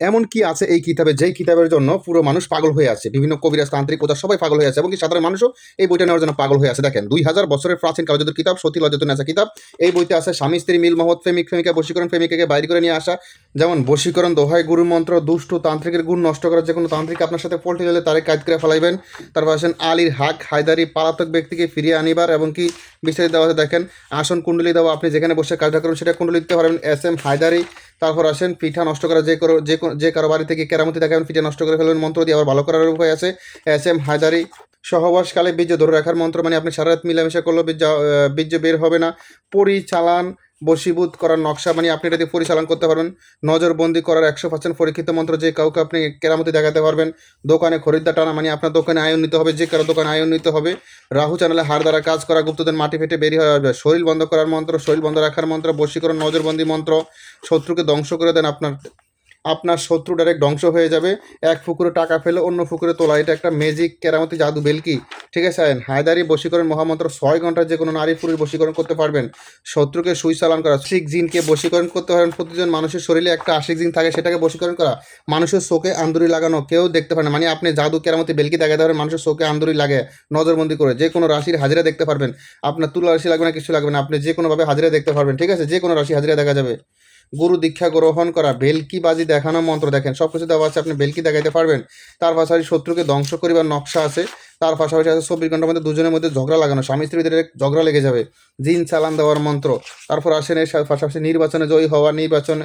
এমন কি আছে এই কিতাবে? যেই কিতাবের জন্য পুরো মানুষ পাগল হয়ে আছে। বিভিন্ন কবিরাজ, তান্ত্রিক ওটা সবাই পাগল হয়ে আছে এবং কি সাধারণ মানুষও এই বইটা নেওয়ার জন্য পাগল হয়ে আছে। দেখেন, দুই হাজার বছরের প্রাচীন কালজাদুর কিতাব, সতী লজ্জাতুন আছে কিতাব। এই বইতে আছে স্বামী, স্ত্রী, মিল, মহৎ, প্রেমিক, প্রেমিকা, বশীকরণ, প্রেমিকাকে বাইরে করে নিয়ে আসা। যেমন, বশীকরণ, দোহাই, গুরু মন্ত্র, দুষ্ট, তান্ত্রিকের গুণ নষ্ট করার যে কোনো তান্ত্রিক আপনার সাথে পল্টি হলে তারে কাজ করে ফেলাইবেন। তারপর আসেন আলীর হাক, হায়দারি, পালাতক ব্যক্তিকে ফিরিয়ে আনিবার এবং কি বিস্তারিত দেওয়া দেখেন, আসন কুণ্ডলী দেওয়া, আপনি যেখানে বসে কাজটা করুন, সেটা কুণ্ডলী দিতে পারবেন। এস এম হায়দারি তারপর আসেন, পিঠা নষ্ট করা যে করো যে যে কারও বাড়ি থেকে কেরামতি দেখাবেন পিঠা নষ্ট করে ফেলবেন মন্ত্র দিয়ে, আবার ভালো করার উপায় আছে। এস এম হাজারি সহবাসকালে বীর্য ধরে রাখার মন্ত্র মানে আপনি সারা রাত মিলামেশা করলেও বীর্য বীর্য বের হবে না। পরিচালান বশীভূত করার নকশা মানে আপনি এটা দিয়ে পরিচালন করতে পারবেন। নজরবন্দি করার একশো পার্সেন্ট পরীক্ষিত মন্ত্র যে কাউকে আপনি কেরামতি দেখাতে পারবেন। দোকানে খরিদ্দার টানা মানে আপনার দোকানে আয়ন নিতে হবে, যে কারও দোকানে আয়ন নিতে হবে। রাহু চ্যানেলে হার দ্বারা কাজ করা গুপ্তদের মাটি ফেটে বেরিয়ে হয়ে যাবে শরীর বন্ধ করার মন্ত্র, শরীর বন্ধ রাখার মন্ত্র, বশীকরণ, নজরবন্দি মন্ত্র, শত্রুকে ধ্বংস করে দেন আপনার আপনার শত্রু ডাইরেক্ট ধ্বংস হয়ে যাবে। এক ফুকুরে টাকা ফেলে অন্য ফুকুরে তোলা। এটা একটা ম্যাজিক কেরামতি জাদু বেলকি। ঠিক আছে হায়দারি বশীকরণ মহামন্ত্র ছয় ঘন্টায় যে কোনো নারী পুরুষ বশীকরণ করতে পারবেন। শত্রুকে সুই চালান করা। আশিক জিনকে বশীকরণ করতে পারেন। প্রতিজন মানুষের শরীরে একটা আশিক জিন থাকে, সেটাকে বশীকরণ করা। মানুষের চোখে আন্দুরি লাগানো কেউ দেখতে পারে না। মানে আপনি জাদু কেরামতি বেলকি দেখাতে পারেন মানুষের চোখে আন্দুরি লাগে, নজরবন্দি করে। যে কোনো রাশির হাজিরা দেখতে পারবেন। আপনার তুলা রাশি লাগবে না, কিছু লাগবে না। আপনি যে কোনোভাবে হাজিরা দেখতে পারবেন। ঠিক আছে, যে কোনো রাশি হাজিরা দেখা যাবে। গুরু দীক্ষা গ্রহণ করা, বেলকি বাজি দেখানো মন্ত্র দেখেন সব কিছু দেওয়া আছে, আপনি বেলকি দেখাইতে পারবেন। তার পাশাপাশি শত্রুকে ধ্বংস করিবার নকশা আছে, তার পাশাপাশি আছে চব্বিশ ঘণ্টার মধ্যে দুজনের মধ্যে ঝগড়া লাগানো, স্বামী স্ত্রীর ভিতরে ঝগড়া লেগে যাবে, জিন চালান দেওয়ার মন্ত্র। তারপর আসেন এর পাশাপাশি নির্বাচনে জয়ী হওয়া, নির্বাচনে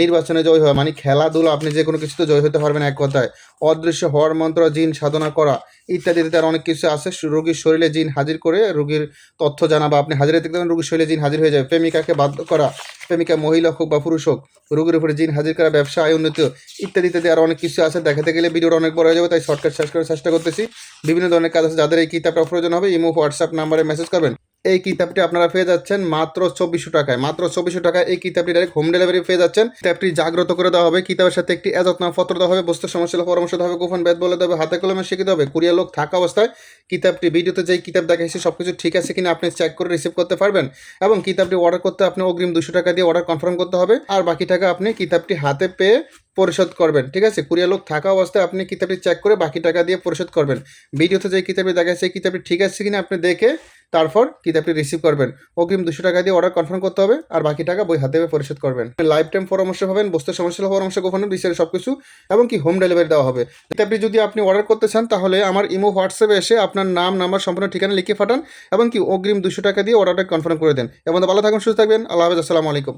নির্বাচনে জয়ী হওয়া মানে খেলাধুলা, আপনি যে কোনো কিছুতে জয় হতে পারবেন এক কথায়। অদৃশ্য হওয়ার মন্ত্র, জিন সাধনা করা, ইত্যাদি ইত্যাদি অনেক কিছু আছে রোগীর শরীরে জিন হাজির করে রোগীর তথ্য জানা, বা আপনি হাজিরা দেখতে পাবেন রোগীর শরীরে জিন হাজির হয়ে যাবে, প্রেমিকাকে বাধ্য করা প্রেমিকা মহিলা হোক বা পুরুষ হোক, রোগের উপরে জিন হাজির করা, ব্যবসা, আয় উন্নতি ইত্যাদি ইত্যাদি আরও অনেক কিছু আছে। দেখাতে গেলে ভিডিওটা অনেক বড় হয়ে যাবে, তাই শর্টকাট শেষ করার চেষ্টা করতেছি। বিভিন্ন ধরনের কাজ আছে, যাদের এই কিতাবটা প্রয়োজন হবে, ইমো, হোয়াটসঅ্যাপ নাম্বারে মেসেজ করবেন। এই কিতাবটি আপনারা পেয়ে যাচ্ছেন মাত্র চব্বিশশো টাকায়। মাত্র চব্বিশশো টাকায় এই কিতাবটি ডাইরেক্ট হোম ডেলিভারি পেয়ে যাচ্ছেন। কিতাবটি জাগ্রত করে দেওয়া হবে, কিতাবের সাথে একটি এজতনামপত্র দেওয়া হবে বুঝতে সমস্যা পরামর্শ দেওয়া হবে, গোপন বেদ বলে হবে, হাতে কলমে শিখে হবে, কুরিয়ার লোক থাকা অবস্থায় কিতাবটি ভিডিওতে যেই কিতাব দেখাইছে সব কিছু ঠিক আছে কিনা আপনি চেক করে রিসিভ করতে পারবেন এবং কিতাবটি অর্ডার করতে আপনি অগ্রিম দুশো টাকা দিয়ে অর্ডার কনফার্ম করতে হবে আর বাকি টাকা আপনি কিতাবটি হাতে পেয়ে পরিশোধ করবেন, ঠিক আছে? কুরিয়ার লোক থাকা অবস্থায় আপনি কিতাবটি চেক করে বাকি টাকা দিয়ে পরিশোধ করবেন। ভিডিওতে যে কিতাবটি দেখাচ্ছে সেই কিতাবটি ঠিক আছে কিনা আপনি দেখে তারপর কিতাবটি রিসিভ করবেন? অগ্রিম দুশো টাকা দিয়ে অর্ডার কনফার্ম করতে হবে, আর বাকি টাকা বই হাতে পরিশোধ করবেন। লাইফ টাইম পরামর্শ পাবেন বস্তু সমস্যা পরামর্শ গোপন বিষয়ে সব কিছু এবং কি হোম ডেলিভারি দেওয়া হবে। কিতাবটি যদি আপনি অর্ডার করতে চান, তাহলে আমার ইমো হোয়াটসঅ্যাপে এসে আপনার নাম নাম্বার সম্পূর্ণ ঠিকানা লিখে পাঠান, এবং কি অগ্রিম দুশো টাকা দিয়ে অর্ডারটা কনফার্ম করে দেন। এবং ভালো থাকুন, সুস্থ থাকবেন, আল্লাহ হাফেজ, আসসালামু আলাইকুম।